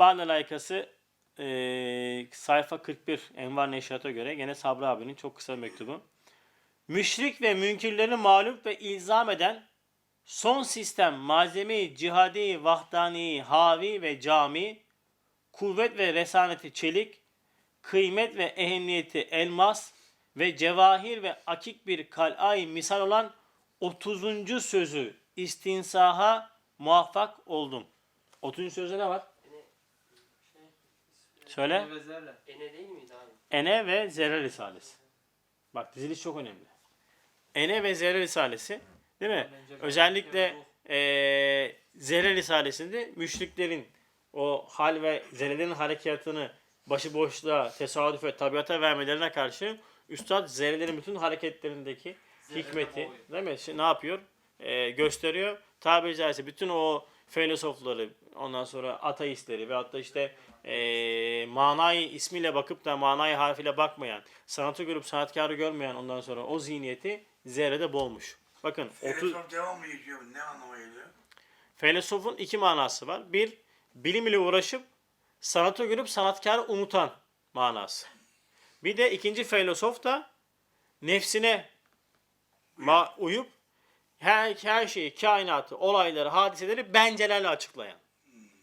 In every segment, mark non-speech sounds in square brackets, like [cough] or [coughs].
Bana layıkası eee, sayfa 41 Envar Neşat'a göre gene Sabri abinin çok kısa mektubu. Müşrik ve münkirleri mağlup ve ilzam eden son sistem malzeme cihadi, vahdani, havi ve cami, kuvvet ve resaneti çelik, kıymet ve ehemmiyeti elmas ve cevahir ve akik bir kal'ay misal olan 30. sözü istinsaha muvaffak oldum. 30. sözde ne var? Söyle. Ve zerre. Ene değil miydi abi? Ene ve Zerre Risalesi. Bak diziliş çok önemli. Ene ve Zerre Risalesi değil mi? Özellikle eee Zerre Risalesi'nde müşriklerin o hal ve zerrelerin harekatını başıboşluğa, tesadüfe, tabiata vermelerine karşı Üstad zerrelerin bütün hareketlerindeki hikmeti değil mi? Şimdi ne yapıyor? Eee, gösteriyor. Tabiri caizse bütün o filozofları, ondan sonra ateistleri ve hatta işte eee manayı ismiyle bakıp da manayı harfiyle bakmayan, sanatı görüp sanatkarı görmeyen ondan sonra o zihniyeti zerrede bolmuş. Bakın 30 Filosof devam mı geçiyor? Ne anlama geliyor? Filozofun iki manası var. Bir, bilim ile uğraşıp sanatı görüp sanatkarı unutan manası. Bir de ikinci filozof da nefsine ma- uyup her, her şeyi, kainatı, olayları, hadiseleri bencelerle açıklayan.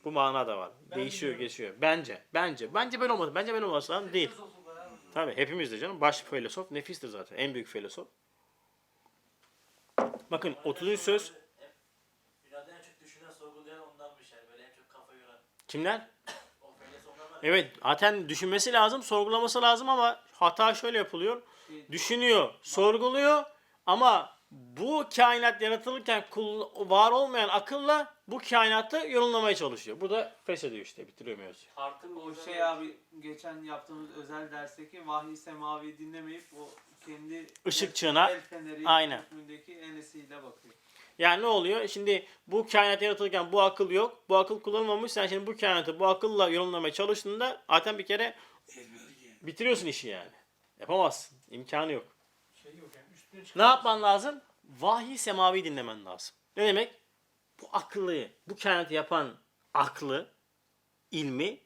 Bu mana da var. Değişiyor, geçiyor. Bence, bence. Bence böyle olmadı. Bence böyle olması lazım. Değil. Tabii hepimiz de canım. Baş filozof nefistir zaten. En büyük filozof. Bakın 30. söz kimler? [coughs] Evet zaten düşünmesi lazım, sorgulaması lazım ama hata şöyle yapılıyor. Düşünüyor, sorguluyor ama bu kainat yaratılırken kul- var olmayan akılla bu kainatı yorumlamaya çalışıyor. Bu da feshediyor işte, bitiriyor mevzuyu. Tartım O şey abi geçen yaptığımız özel dersteki vahiy semavi dinlemeyip o kendi Işıkçığına, el feneri aynen. enesiyle bakıyor. Yani ne oluyor? Şimdi bu kainat yaratılırken bu akıl yok. Bu akıl kullanılmamış. Sen şimdi bu kainatı bu akılla yorumlamaya çalıştığında zaten bir kere bitiriyorsun işi yani. Yapamazsın. İmkanı yok. Ne yapman lazım? Vahiy semavi dinlemen lazım. Ne demek? Bu akıllı, bu kainatı yapan aklı, ilmi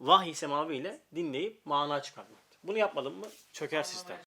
vahiy semavi ile dinleyip mana çıkarmak. Bunu yapmadın mı çöker sistem.